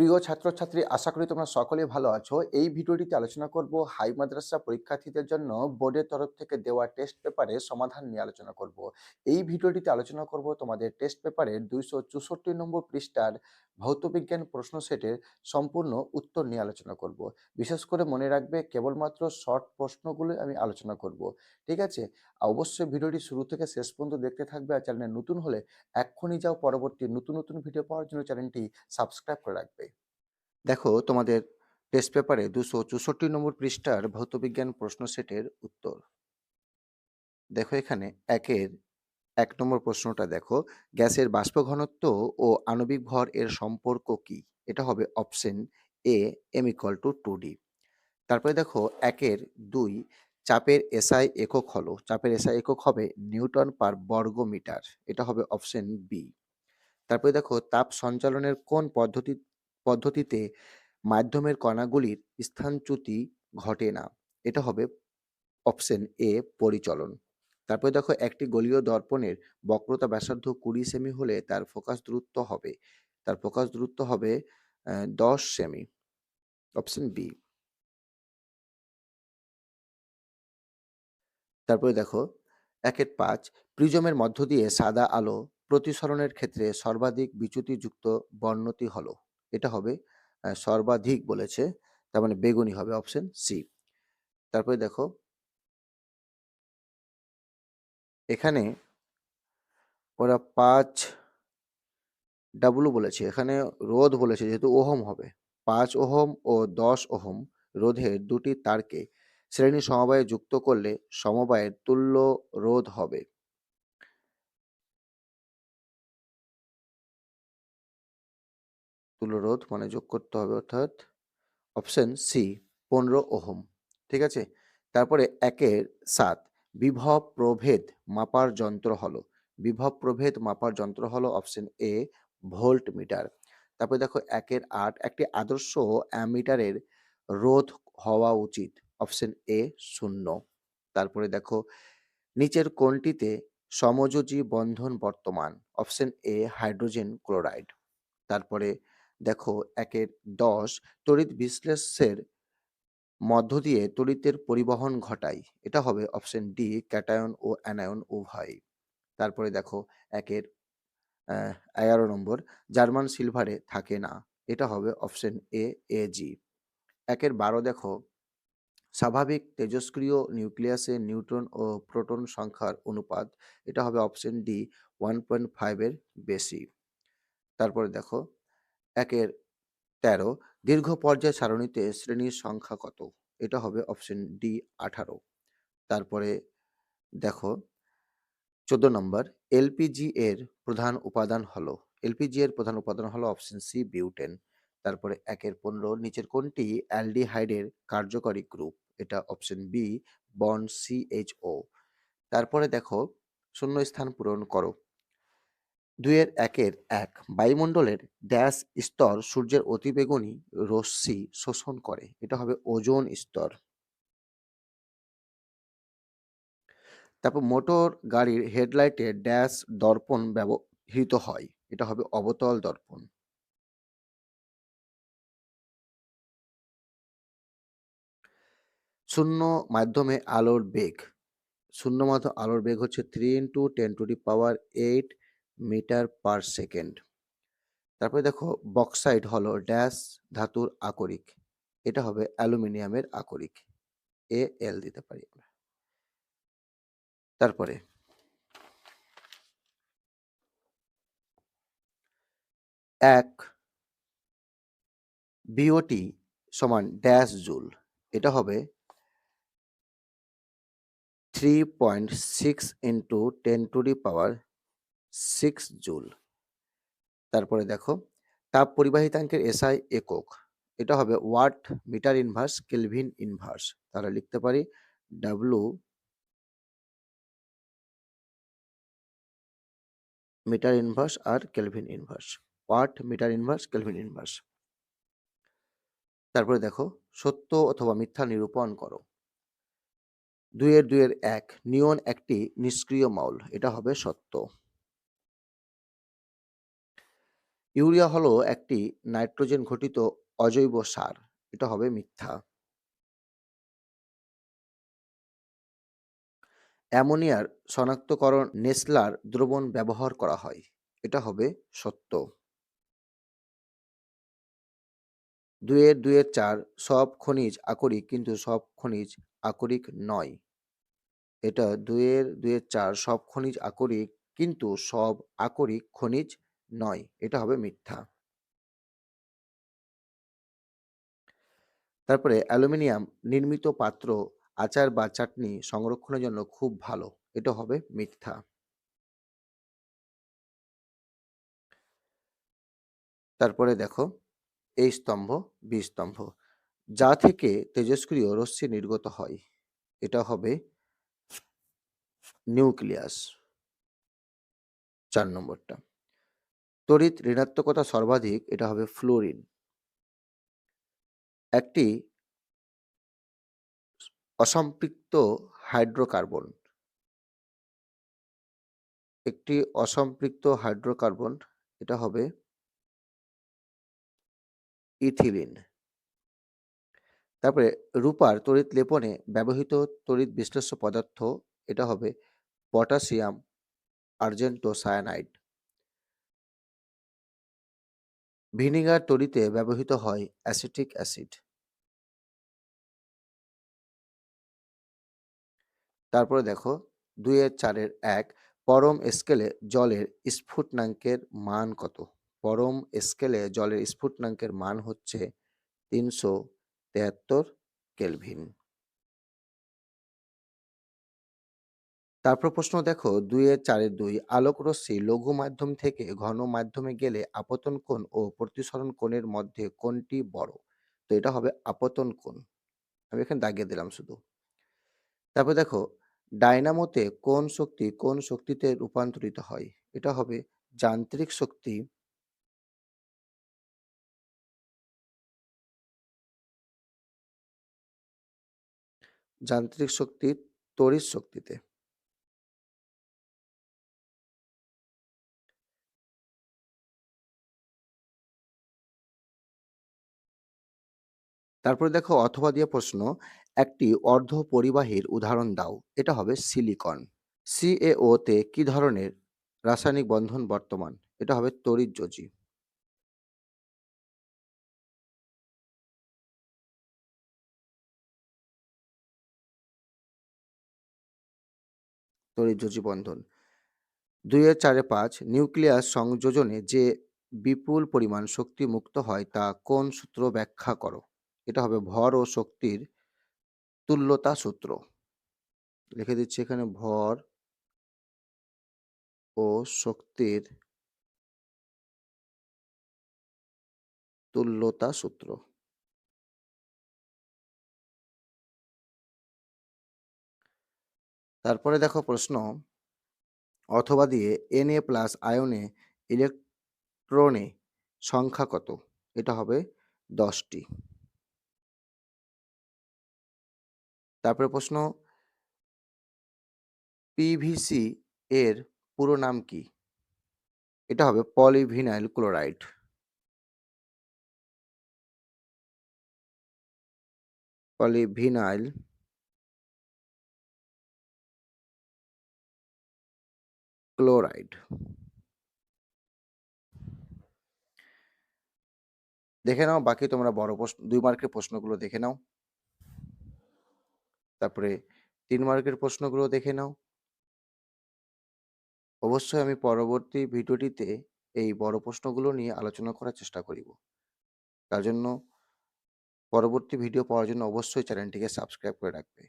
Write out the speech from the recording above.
প্রিয় ছাত্রছাত্রী, আশা করি তোমরা সকলেই ভালো আছো। এই ভিডিওটিতে আলোচনা করব হাই মাদ্রাসা পরীক্ষার্থীদের জন্য বোর্ডের তরফ থেকে দেওয়া টেস্ট পেপারে সমাধান নিয়ে আলোচনা করব। এই ভিডিওটিতে আলোচনা করব তোমাদের টেস্ট পেপারের দুইশো চৌষট্টি নম্বর পৃষ্ঠার ভৌতবিজ্ঞান প্রশ্ন সেটের সম্পূর্ণ উত্তর নিয়ে আলোচনা করব। বিশেষ করে মনে রাখবে কেবলমাত্র শর্ট প্রশ্নগুলো আমি আলোচনা করব। ঠিক আছে? অবশ্যই ভিডিওটি শুরু থেকে শেষ পর্যন্ত দেখতে থাকবে আর চ্যানেলে নতুন হলে এক্ষুনি যাও পরবর্তী নতুন নতুন ভিডিও পাওয়ার জন্য চ্যানেলটি সাবস্ক্রাইব করে রাখবে। দেখো, তোমাদের টেস্ট পেপারে দুশো চৌষট্টি নম্বর পৃষ্ঠার ভৌতবিজ্ঞান প্রশ্ন সেটের উত্তর। দেখো এখানে একের এক নম্বর প্রশ্নটা দেখো, গ্যাসের বাষ্প ঘনত্ব ও আণবিক ভর এর সম্পর্ক কি? এটা হবে option A M equal to two D তারপরে দেখো, একের দুই, চাপের এসআই একক হলো। চাপের এসআই একক হবে নিউটন পার বর্গ মিটার এটা হবে অপশন বি তারপরে দেখো, তাপ সঞ্চালনের কোন পদ্ধতি পদ্ধতিতে মাধ্যমের কণাগুলির স্থানচ্যুতি ঘটে না। এটা হবে অপশন এ, পরিচলন। তারপরে দেখো একটি গলীয় দর্পণের বক্রতা ব্যাসার্ধ কুড়ি সেমি হলে তার ফোকাস দূরত্ব হবে। তার ফোকাস দূরত্ব হবে দশ সেমি। Option B. তারপরে দেখো, একের পাঁচ, প্রিজমের মধ্য দিয়ে সাদা আলো প্রতিসরণের ক্ষেত্রে সর্বাধিক বিচ্যুতিযুক্ত বর্ণতি হলো। এটা হবে সর্বাধিক বলেছে, তার মানে বেগুনি হবে অপশন সি তারপরে দেখো এখানে ওরা পাঁচ ডাব্লু বলেছে, এখানে রোধ বলেছে যেহেতু ওহম হবে। পাঁচ ওহম ও দশ ওহম রোধের দুটি তারকে শ্রেণি সমবায়ে যুক্ত করলে সমবায়ের তুল্য রোধ হবে। তুল্য রোধ মানে যোগ করতে হবে অর্থাৎ অপশন সি পনেরো ওহম, ঠিক আছে? তারপরে একের সাত, বিভব প্রভেদ মাপার যন্ত্র হলো। বিভব প্রভেদ মাপার যন্ত্র হলো অপশন এ ভোল্ট মিটার তারপরে দেখো একের আট, একটি আদর্শ অ্যামিটারের রোধ হওয়া উচিত অপশন এ শূন্য। তারপরে দেখো নিচের কোনটিতে সমযোজী বন্ধন বর্তমান অপশন এ হাইড্রোজেন ক্লোরাইড। তারপরে দেখো একের দশ তড়িৎ বিশ্লেষের মধ্য দিয়ে তড়িতের পরিবহন ঘটায় এটা হবে অপশন ডি ক্যাটায়ন ও অ্যানায়ন উভয়। তারপরে দেখো একের এগারো নম্বর, জার্মান সিলভারে থাকে না। এটা হবে অপশন এ এ জি একের বারো দেখো, স্বাভাবিক তেজস্ক্রিয় নিউক্লিয়াসে নিউট্রন ও প্রোটন সংখ্যার অনুপাত। এটা হবে অপশন ডি ওয়ান পয়েন্ট ফাইভের বেশি। তারপরে দেখো একের তেরো, দীর্ঘ পর্যায় সারণীতে শ্রেণির সংখ্যা কত? এটা হবে অপশন ডি আঠারো। তারপরে দেখো, চোদ্দ নম্বর এলপিজি এর প্রধান উপাদান হলো এলপিজি এর প্রধান উপাদান হলো অপশন সি বিউটেন তারপরে একের পনেরো, নিচের কোনটি? অ্যালডিহাইডের কার্যকরী গ্রুপ এটা অপশন বি বন্ড সিএইচও তারপরে দেখো শূন্য স্থান পূরণ করো। দুইয়ের একের এক বায়ুমণ্ডলের ড্যাশ স্তর সূর্যের অতিবেগুনি রশ্মি শোষণ করে। এটা হবে ওজোন স্তর। তারপর মোটর গাড়ির হেডলাইটে ড্যাশ দর্পণ ব্যবহৃত হয়। এটা হবে অবতল দর্পণ। শূন্য মাধ্যমে আলোর বেগ। শূন্য মাধ্যম আলোর বেগ হচ্ছে three into ten to the power eight metre per second. তারপরে দেখো বক্সাইড হলো ড্যাশ ধাতুর আকরিক। এটা হবে অ্যালুমিনিয়ামের আকরিক। এ, এল দিতে পারি আমরা। তারপরে এক বিওটি সমান ড্যাশ জুল। এটা হবে three point six into ten to the power six joule তারপরে দেখো, তাপ পরিবাহিতাঙ্কের এসআই একক। এটা হবে watt metre inverse, kelvin inverse. তাহলে লিখতে পারি ডাব্লু মিটার ইনভার্স আর kelvin inverse. Watt metre inverse, kelvin inverse. তারপরে দেখো, সত্য অথবা মিথ্যা নিরূপণ করো। দুইয়ের দুইয়ের এক, নিয়ন একটি নিষ্ক্রিয় মাউল এটা হবে সত্য। ইউরিয়া হলো একটি নাইট্রোজেন ঘটিত অজৈব সার। এটা হবে মিথ্যা। অ্যামোনিয়ার শনাক্তকরণ নেসলার দ্রবণ ব্যবহার করা হয়। এটা হবে সত্য। দুয়ের দুয়ের চার সব খনিজ আকরিক, কিন্তু সব খনিজ আকরিক নয়। এটা দুয়ের দুয়ের চার সব খনিজ আকরিক, কিন্তু সব আকরিক খনিজ নয়, এটা হবে মিথ্যা। তারপরে অ্যালুমিনিয়াম নির্মিত পাত্র, আচার বা চাটনি সংরক্ষণের জন্য খুব ভালো, এটা হবে মিথ্যা। তারপরে দেখো, এই স্তম্ভ, বি স্তম্ভ, যা থেকে তেজস্ক্রিয় রশ্মি নির্গত হয়, এটা হবে নিউক্লিয়াস। চার নম্বরটা। তড়িৎ ঋণাত্মকতা সর্বাধিক, এটা হবে ফ্লোরিন একটি অসম্পৃক্ত হাইড্রোকার্বন একটি অসম্পৃক্ত হাইড্রোকার্বন এটা হবে ইথিলিন তারপরে রূপার তড়িৎ লেপনে ব্যবহৃত তড়িৎ বিশ্লেষ্য পদার্থ, এটা হবে পটাশিয়াম আর্জেন্টো ভিনিগার তৈরিতে ব্যবহৃত হয় অ্যাসিটিক অ্যাসিড। তারপরে দেখো দুইয়ের চারের এক, পরম স্কেলে জলের স্ফুটনাঙ্কের মান কত? পরম স্কেলে জলের স্ফুটনাঙ্কের মান হচ্ছে তিনশো তেহাত্তর কেলভিন। তারপর প্রশ্ন দেখো, দুইয়ের চারের দুই আলোক রশ্মি লঘু মাধ্যম থেকে ঘন মাধ্যমে গেলে আপতন কোণ ও প্রতিসরণ কোণের মধ্যে কোনটি বড়। তো এটা হবে আপতন কোণ। আমি এখানে দাগিয়ে দিলাম শুধু। তারপর দেখো, ডায়নামোতে কোন শক্তি কোন শক্তিতে রূপান্তরিত হয়। এটা হবে যান্ত্রিক শক্তি। যান্ত্রিক শক্তি, তড়িৎ শক্তিতে। তারপরে দেখো অথবা দিয়ে প্রশ্ন, একটি অর্ধ পরিবাহীর উদাহরণ দাও। এটা হবে সিলিকন সিএও তে কি ধরনের রাসায়নিক বন্ধন বর্তমান? এটা হবে তড়িৎযোজী তড়িৎযোজী বন্ধন। দুইয়ের চারে পাঁচ, নিউক্লিয়াস সংযোজনে যে বিপুল পরিমাণ শক্তি মুক্ত হয় তা কোন সূত্র ব্যাখ্যা করো? এটা হবে ভর ও শক্তির তুল্যতা সূত্র। লিখে দিচ্ছি এখানে ভর ও শক্তির তুল্যতা সূত্র। তারপরে দেখো প্রশ্ন, অথবা দিয়ে এন এ প্লাস আয়নে ইলেকট্রনে সংখ্যা কত? এটা হবে দশটি। তারপরে প্রশ্ন পিভিসি এর পুরো নাম কি? এটা হবে পলিভিনাইল ক্লোরাইড পলিভিনাইল ক্লোরাইড দেখে নাও, বাকি তোমরা বড় প্রশ্ন, দুই মার্কের প্রশ্নগুলো দেখে নাও। তারপরে তিন মার্কের প্রশ্নগুলো দেখে নাও। অবশ্যই আমি পরবর্তী ভিডিওটিতে এই বড় প্রশ্নগুলো নিয়ে আলোচনা করার চেষ্টা করিব। তার জন্য পরবর্তী ভিডিও পাওয়ার জন্য অবশ্যই চ্যানেলটিকে সাবস্ক্রাইব করে রাখবে।